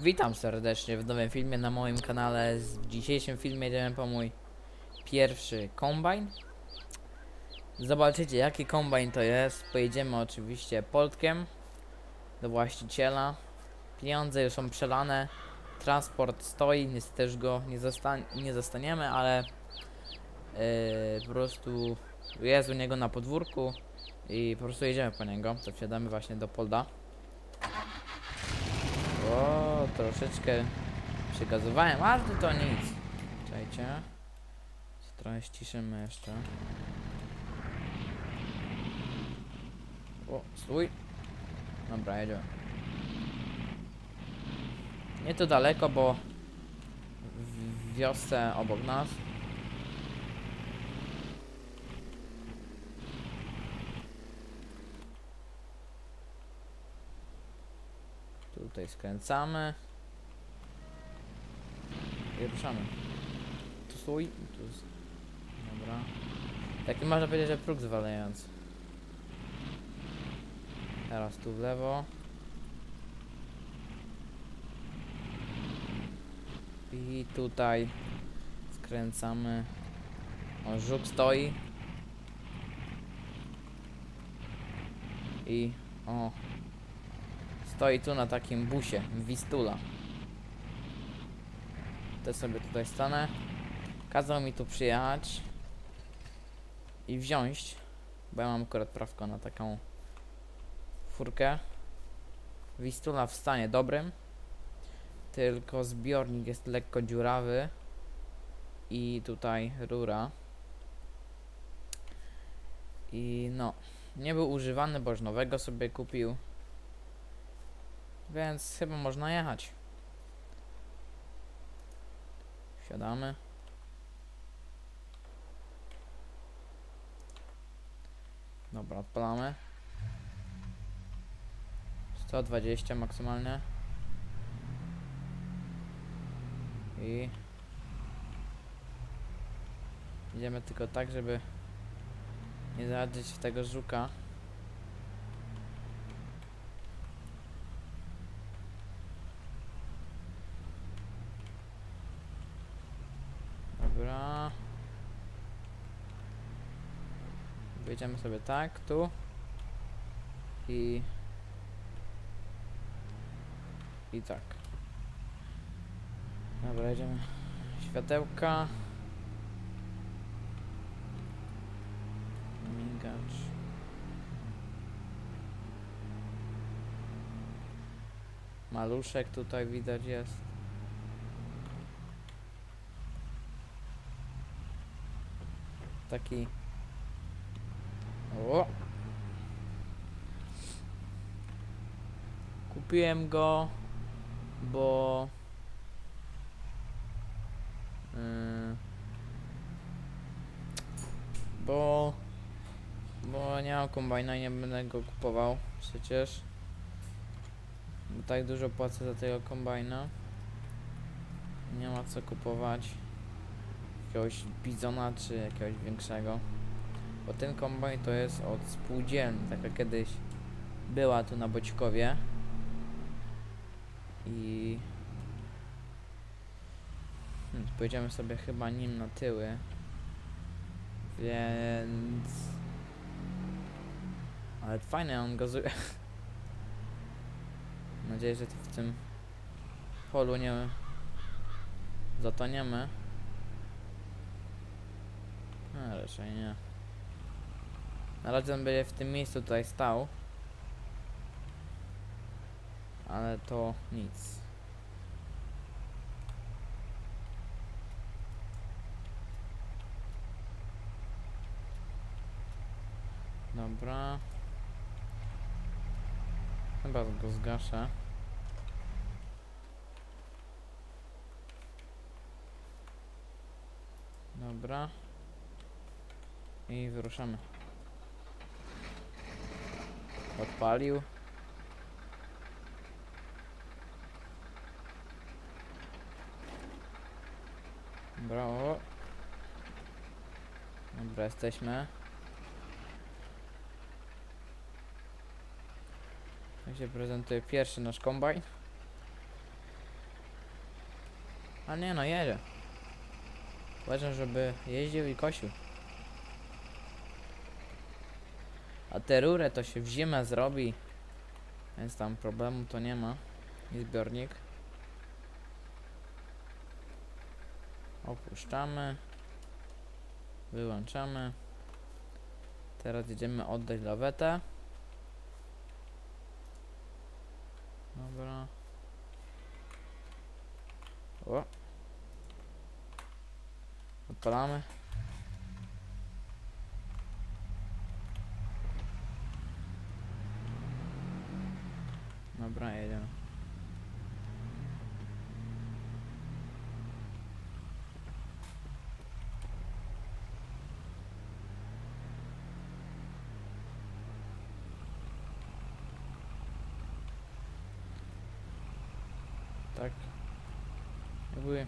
Witam serdecznie w nowym filmie na moim kanale. W dzisiejszym filmie jedziemy po mój pierwszy kombajn. Zobaczycie jaki kombajn to jest. Pojedziemy oczywiście Poltkiem do właściciela. Pieniądze już są przelane. Transport stoi, niestety też go nie, zosta nie zostaniemy, ale yy, po prostu jest u niego na podwórku i po prostu jedziemy po niego. To wsiadamy właśnie do Polda. O, troszeczkę przygazowałem, ale to, nic. Czekajcie. Trochę ściszymy jeszcze. O, stój. Dobra, jedziemy. Nie to daleko, bo w wiosce obok nas. Tutaj skręcamy. I ruszamy. Tu Tu z... Dobra. Taki można powiedzieć, że próg zwalający. Teraz tu w lewo. I tutaj skręcamy. O, żuk stoi. I o, Stoi tu na takim busie, Wistula. Te sobie tutaj stanę. Kazał mi tu przyjechać i wziąć, bo ja mam akurat prawko na taką furkę. Wistula w stanie dobrym, tylko zbiornik jest lekko dziurawy i tutaj rura. I no, nie był używany, bo już nowego sobie kupił. Więc chyba można jechać. Wsiadamy. Dobra, odpalamy. 120 maksymalnie. I idziemy tylko tak, żeby nie zadzieć w tego żuka. Dobra. Wyjdziemy sobie tak, tu. I... I tak. Dobra, jedziemy. Światełka. Migacz. Maluszek tutaj widać jest. taki o. Kupiłem go bo yy, bo bo nie mam kombajna i nie będę go kupował przecież. Bo tak dużo płacę za tego kombajna. Nie ma co kupować jakiegoś bizona czy jakiegoś większego. Bo ten kombajn to jest od spółdzielni, taka kiedyś była tu na Boćkowie. I hmm, pojedziemy sobie chyba nim na tyły. Więc ale fajnie on gazuje. Mam nadzieję, że w tym polu nie zatoniemy. A, raczej nie. Na razie on będzie w tym miejscu tutaj stał. Ale to nic. Dobra. Chyba go zgaszę. Dobra. I wyruszamy. Odpalił. Brawo. Dobra, jesteśmy. Tak się prezentuje pierwszy nasz kombajn. A nie no, jedzie. Uważam, żeby jeździł i kosił. A tę rurę to się w zimę zrobi. Więc tam problemu to nie ma. I zbiornik. Opuszczamy. Wyłączamy. Teraz jedziemy oddać lawetę. Dobra. O. Odpalamy. Dobra, jedziemy. Tak. Jakby...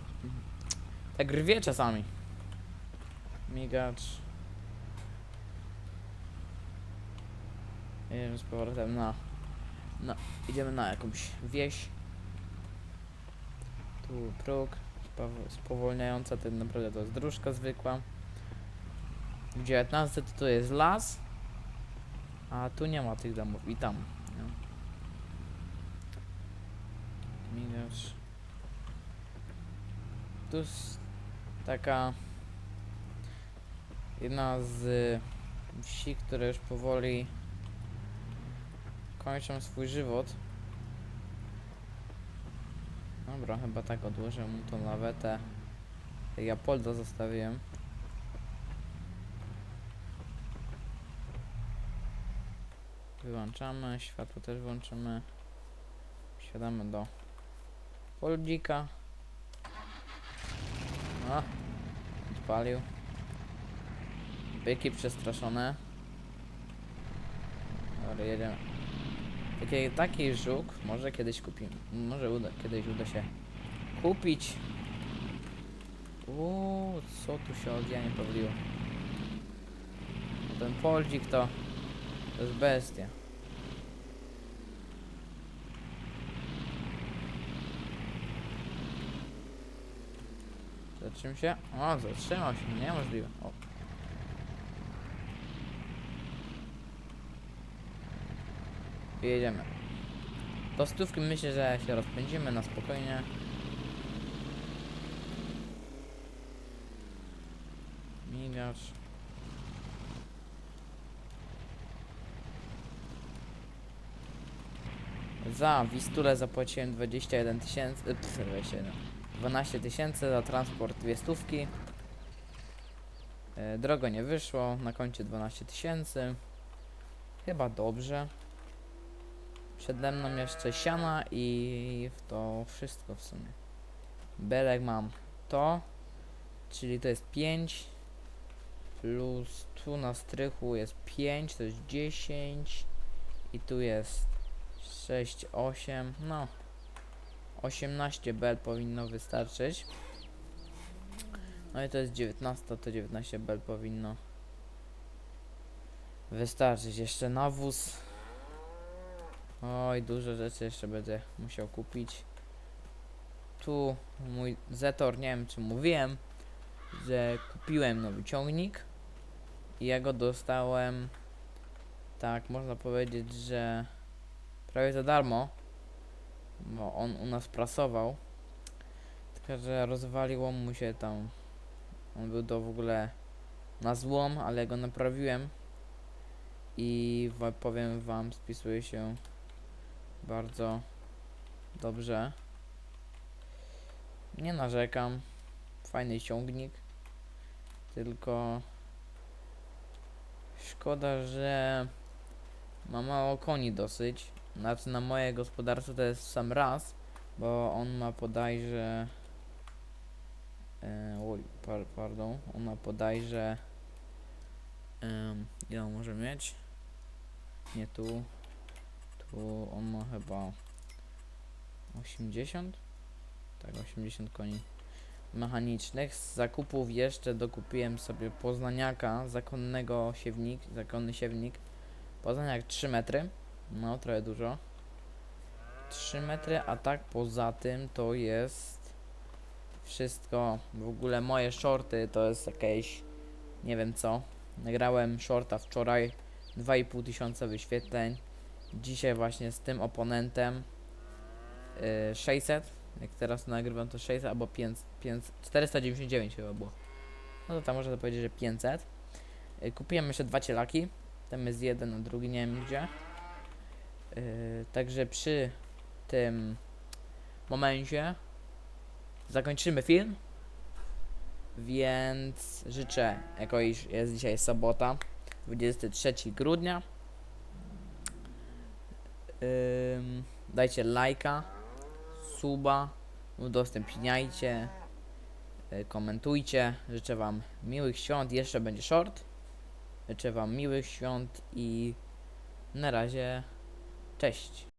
Tak rwie czasami. Migacz. Jedziemy z powrotem na... na idziemy na jakąś wieś. Tu próg. Spowolniająca, tak naprawdę to jest dróżka zwykła. W 19 to, to jest las. A tu nie ma tych domów. I tam. Nie? Migacz. Tu jest taka jedna z wsi, które już powoli kończą swój żywot. Dobra, chyba tak odłożę mu tą lawetę. Ja polda zostawiłem. Wyłączamy, światło też włączymy. Wsiadamy do Poldzika. A, odpalił. Byki przestraszone. Dobra, jedziemy. Taki, taki żuk może kiedyś kupimy. Może uda, kiedyś uda się kupić. Uuu, co tu się od ja nie powliło. Ten poldzik to, to jest bestia. Zatrzym się. O, zatrzymał się. Niemożliwe. O. Jedziemy. Do stówki myślę, że się rozpędzimy na spokojnie. Migacz. Za Wistulę zapłaciłem 21 tysięcy, e, pf, 21, 12 tysięcy za transport dwie stówki. E, drogo nie wyszło, na koncie 12 tysięcy. Chyba dobrze. Przede mną jeszcze siana i w to wszystko w sumie. Belek mam to, czyli to jest 5 plus tu na strychu jest 5, to jest 10 i tu jest 6, 8, no 18 bel powinno wystarczyć. No i to jest 19, to 19 bel powinno wystarczyć. Jeszcze nawóz. Oj, dużo rzeczy jeszcze będę musiał kupić. Tu mój Zetor, nie wiem czy mówiłem, że kupiłem nowy ciągnik i ja go dostałem, tak można powiedzieć, że prawie za darmo, bo on u nas prasował, tylko że rozwaliło mu się tam, on był do w ogóle na złom, ale go naprawiłem i powiem wam, spisuje się bardzo dobrze. Nie narzekam. Fajny ciągnik. Tylko szkoda, że ma mało koni dosyć. Znaczy na moje gospodarstwo to jest sam raz, bo on ma podajże e, oj, par, pardon, on ma podajże um, ile on może mieć? Nie tu, tu on ma chyba 80? Tak, 80 koni mechanicznych. Z zakupów jeszcze dokupiłem sobie poznaniaka, zakonnego siewnik, zakonny siewnik. Poznaniak 3 metry, no trochę dużo. 3 metry, a tak poza tym to jest wszystko. W ogóle moje shorty to jest jakieś nie wiem co. Nagrałem shorta wczoraj 2,5 tysiąca wyświetleń. Dzisiaj właśnie z tym oponentem yy, 600. Jak teraz nagrywam to 600 albo 500, 500 499 chyba było. No to tam można powiedzieć, że 500. Yy, kupiłem jeszcze dwa cielaki. Tam jest jeden, a drugi nie wiem gdzie. Yy, także przy tym momencie zakończymy film. Więc życzę, jako iż jest dzisiaj sobota, 23 grudnia. Ym, dajcie lajka, suba, udostępniajcie, y, komentujcie. Życzę Wam miłych świąt. Jeszcze będzie short. Życzę Wam miłych świąt i na razie cześć.